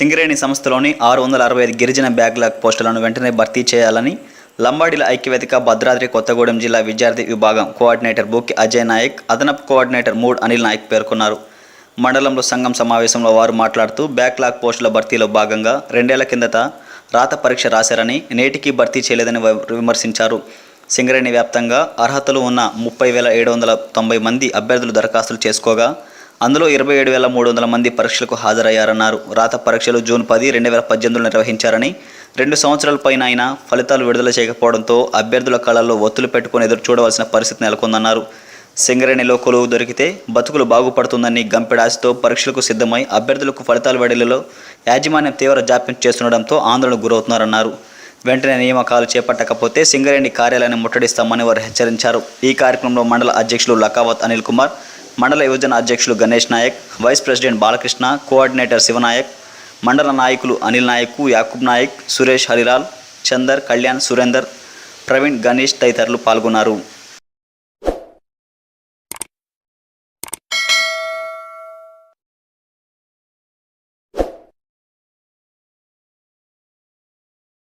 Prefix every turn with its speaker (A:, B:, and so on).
A: సింగరేణి సంస్థలోని ఆరు వందల అరవై ఐదు గిరిజన బ్యాక్లాగ్ పోస్టులను వెంటనే భర్తీ చేయాలని లంబాడీల ఐక్యవేదిక భద్రాద్రి కొత్తగూడెం జిల్లా విద్యార్థి విభాగం కోఆర్డినేటర్ బుక్కి అజయ్ నాయక్ అదనపు కోఆర్డినేటర్ మూడ్ అనిల్ నాయక్ పేర్కొన్నారు. మండలంలో సంఘం సమావేశంలో వారు మాట్లాడుతూ బ్యాక్లాగ్ పోస్టుల భర్తీలో భాగంగా రెండేళ్ళ కిందట రాత పరీక్ష రాశారని నేటికి భర్తీ చేయలేదని విమర్శించారు. సింగరేణి వ్యాప్తంగా అర్హతలు ఉన్న ముప్పై వేల ఏడు వందల తొంభై మంది అభ్యర్థులు దరఖాస్తులు చేసుకోగా అందులో ఇరవై ఏడు వేల మూడు వందల మంది పరీక్షలకు హాజరయ్యారన్నారు. రాత పరీక్షలు జూన్ పది రెండు వేల పద్దెనిమిదిలో నిర్వహించారని రెండు సంవత్సరాల పైన అయినా ఫలితాలు విడుదల చేయకపోవడంతో అభ్యర్థుల కళల్లో ఒత్తులు పెట్టుకుని ఎదురు చూడవలసిన పరిస్థితి నెలకొందన్నారు. సింగరేణిలో కొలువు దొరికితే బతుకులు బాగుపడుతుందని గంపెడాసితో పరీక్షలకు సిద్ధమై అభ్యర్థులకు ఫలితాల వెడలిలో యాజమాన్యం తీవ్ర జాప్యం చేస్తుండడంతో ఆందోళనకు గురవుతున్నారన్నారు. వెంటనే నియామకాలు చేపట్టకపోతే సింగరేణి కార్యాలయాన్ని ముట్టడిస్తామని వారు హెచ్చరించారు. ఈ కార్యక్రమంలో మండల అధ్యక్షులు లకావత్ అనిల్ కుమార్ మండల యువజన అధ్యక్షులు Ganesh Nayak vice president Balakrishna coordinator Shivanayak మండల నాయకులు అనిల్ నాయక్ యాకూబ్ నాయక్ సురేష్ హరిలాల్ చందర్ కళ్యాణ్ సురేందర్ ప్రవీణ్ గణేష్ తదితరులు పాల్గొన్నారు.